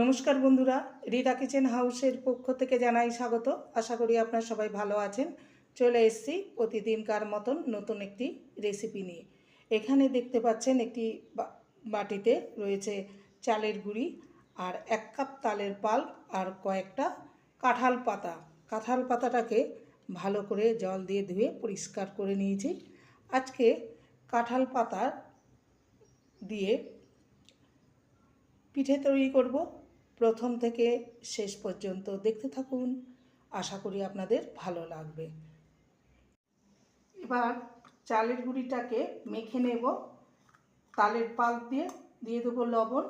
নমস্কার বন্ধুরা, রিতা কিচেন হাউসের পক্ষ থেকে জানাই স্বাগত। আশা করি আপনারা সবাই ভালো আছেন। চলে এসেছি প্রতিদিনকার মতন নতুন একটি রেসিপি নিয়ে। এখানে দেখতে পাচ্ছেন একটি বাটিতে রয়েছে চালের গুঁড়ি আর এক কাপ তালের পাল আর কয়েকটা কাঁঠাল পাতা। কাঁঠাল পাতাটাকে ভালো করে জল দিয়ে ধুয়ে পরিষ্কার করে নিয়েছি। আজকে কাঁঠাল পাতা দিয়ে পিঠে তৈরি করব। প্রথম থেকে শেষ পর্যন্ত দেখতে থাকুন। আশা করি আপনাদের ভালো লাগবে। এবার চালের গুঁড়িটাকে মেখে নেব। তালের পাল দিয়ে দিয়ে দেবো লবণ।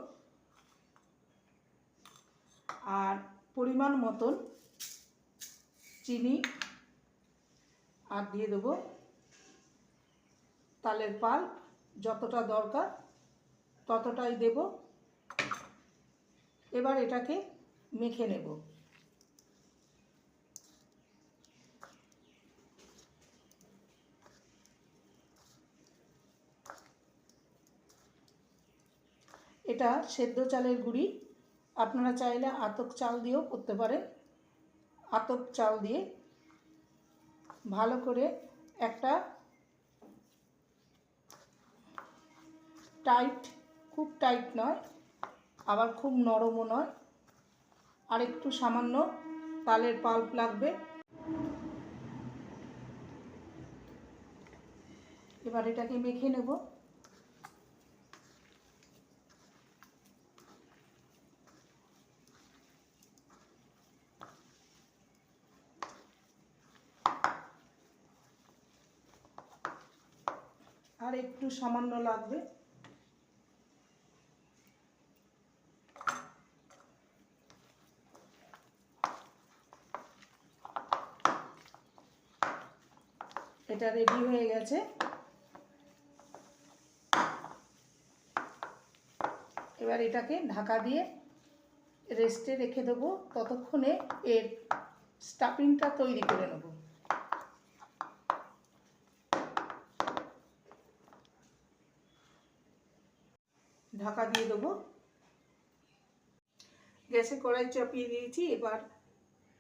আর পরিমাণ মতন চিনি। আর দিয়ে দেবো তালের পাল যতটা দরকার ততটাই দেবো। এবার এটাকে মেখে নেব। এটা সেদ্ধ চালের গুঁড়ি। আপনারা চাইলে আতপ চাল দিয়েও করতে পারেন। আতপ চাল দিয়ে ভালো করে একটা টাইট, খুব টাইট নয় আবার খুব নরমও নয়। আর একটু সামান্য তালের পাল্প লাগবে। এবার এটাকে মেখে নেব। আর একটু সামান্য লাগবে। এটা রেডি হয়ে গেছে। এবার এটাকে ঢাকা দিয়ে রেস্টে রেখে দেবো। ততক্ষণে এর স্টাফিংটা তৈরি করে নেব। ঢাকা দিয়ে দেবো। গ্যাসে কড়াই চাপিয়ে দিয়েছি। এবার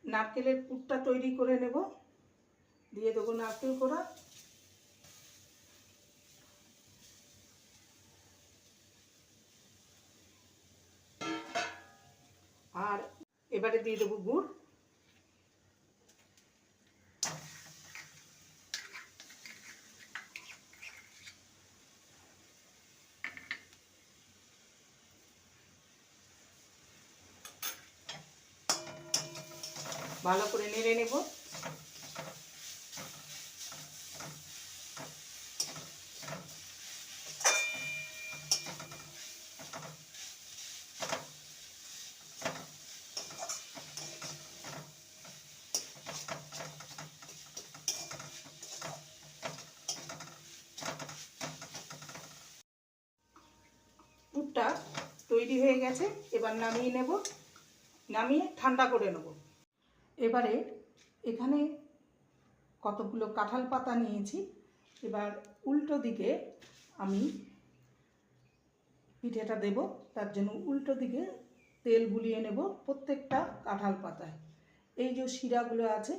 নারকেলের পুরটা তৈরি করে নেব। দিয়ে দেবো নারকেল কোড়া। আর এবারে দিয়ে দেবো গুড়। ভালো করে নেড়ে নেব পুরটা তৈরি হয়ে গেছে, এবার নামিয়ে নেব, নামিয়ে ঠান্ডা করে নেব। এবারে এখানে কতগুলো কাঁঠাল পাতা নিয়েছি, এবার উল্টো দিকে আমি পিঠেটা দেব, তার জন্য উল্টো দিকে তেল বুলিয়ে নেব প্রত্যেকটা কাঁঠাল পাতায়। এই যে শিরাগুলো আছে,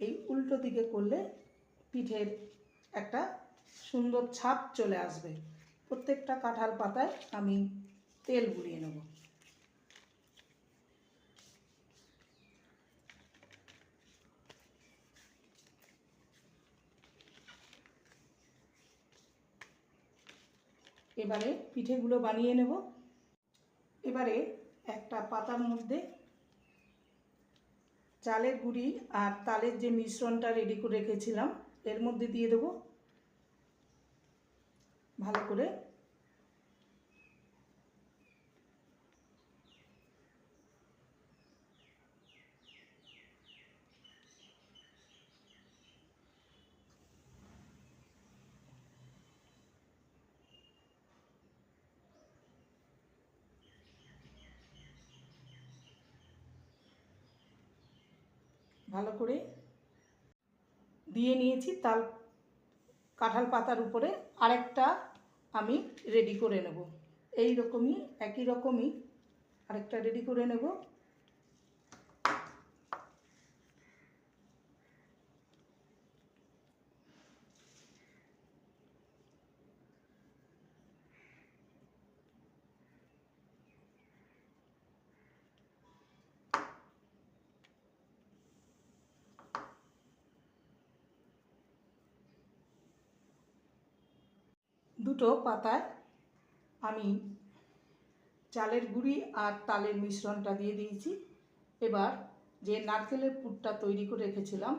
এই উল্টো দিকে করলে পিঠের একটা সুন্দর ছাপ চলে আসবে। প্রত্যেকটা কাঁঠাল পাতায় আমি তেল বুলিয়ে নেব। এবারে পিঠেগুলো বানিয়ে নেব। এবারে একটা পাতার মধ্যে চালের গুঁড়ি আর তালের যে মিশ্রণটা রেডি করে রেখেছিলাম, এর মধ্যে দিয়ে দেবো। ভালো করে ভালো করে দিয়ে নিয়েছি। তাল কাঁঠাল পাতার উপরে আরেকটা আমি রেডি করে নেব। এই রকমই একই রকমই আরেকটা রেডি করে নেব। দুটো পাতায় আমি চালের গুঁড়ি আর তালের মিশ্রণটা দিয়ে দিয়েছি। এবার যে নারকেলের পুরটা তৈরি করে রেখেছিলাম,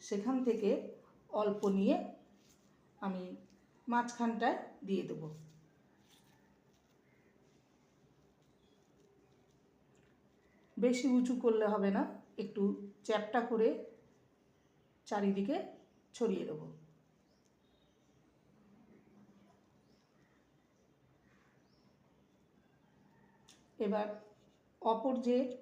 সেখান থেকে অল্প নিয়ে আমি মাঝখানটায় দিয়ে দেব। বেশি উঁচু করলে হবে না, একটু চ্যাপটা করে চারিদিকে ছড়িয়ে দেবো। এবার অপর যে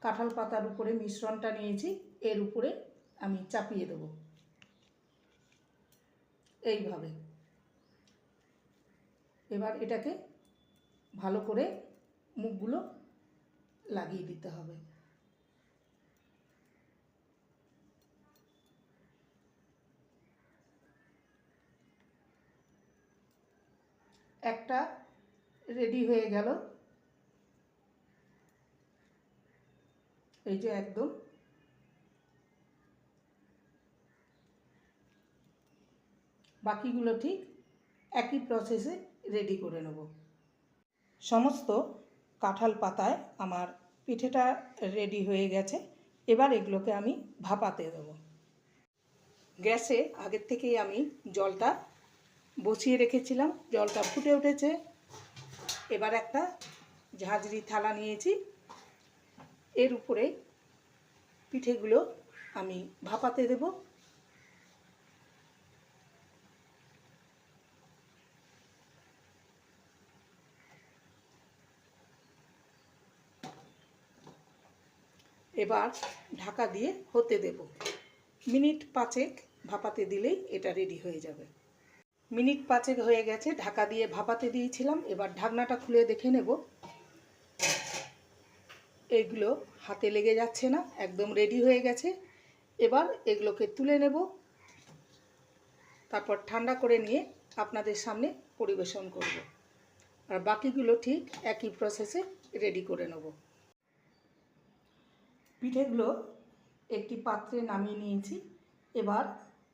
কাঁঠাল পাতার উপরে মিশ্রণটা নিয়েছি, এর উপরে আমি চাপিয়ে দেব। এইভাবে। এবার এটাকে ভালো করে মুখগুলো লাগিয়ে দিতে হবে। একটা রেডি হয়ে গেল। এই যে একদম। বাকিগুলো ঠিক একই প্রসেসে রেডি করে নেব। সমস্ত কাঁঠাল পাতায় আমার পিঠেটা রেডি হয়ে গেছে। এবার এগুলোকে আমি ভাপাতে দেব। গ্যাসে আগের থেকেই আমি জলটা বসিয়ে রেখেছিলাম। জলটা ফুটে উঠেছে। এবার একটা ঝাঁঝরি থালা নিয়েছি। এর উপরে পিঠেগুলো আমি ভাপাতে দেব। এবার ঢাকা দিয়ে হতে দেব। মিনিট পাঁচেক ভাপাতে দিলেই এটা রেডি হয়ে যাবে। মিনিট পাঁচেক হয়ে গেছে, ঢাকা দিয়ে ভাপাতে দিয়েছিলাম। এবার ঢাকনাটা খুলে দেখে নেব। এগুলো হাতে লেগে যাচ্ছে না, একদম রেডি হয়ে গেছে। এবার এগুলোকে তুলে নেব। তারপর ঠান্ডা করে নিয়ে আপনাদের সামনে পরিবেশন করব। আর বাকিগুলো ঠিক একই প্রসেসে রেডি করে নেব। পিঠেগুলো একটি পাত্রে নামিয়ে নিয়েছি। এবার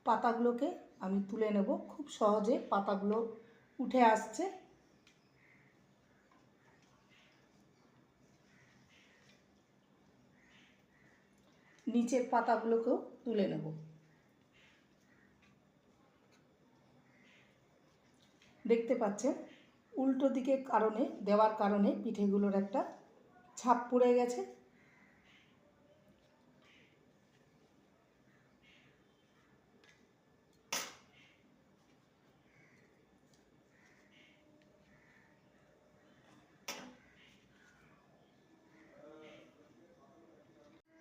পাতাগুলোকে আমি তুলে নেব। খুব সহজে পাতাগুলো উঠে আসছে। নিচের পাতাগুলোকেও তুলে নেব। দেখতে পাচ্ছেন, উল্টো দিকে কারণে, দেওয়ার কারণে পিঠেগুলোর একটা ছাপ পড়ে গেছে।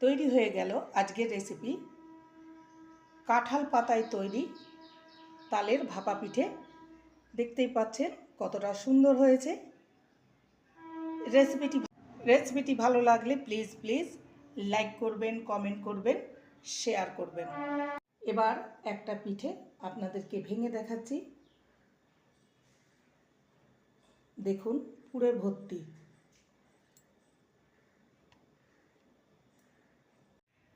তৈরি হয়ে গেল আজকের রেসিপি কাঁঠাল পাতায় তৈরি তালের ভাপা পিঠে। দেখতেই পাচ্ছেন কতটা সুন্দর হয়েছে। রেসিপিটি রেসিপিটি ভালো লাগলে প্লিজ প্লিজ লাইক করবেন কমেন্ট করবেন শেয়ার করবেন। এবার একটা পিঠে আপনাদেরকে ভেঙে দেখাচ্ছি। দেখুন, পুরে ভর্তি।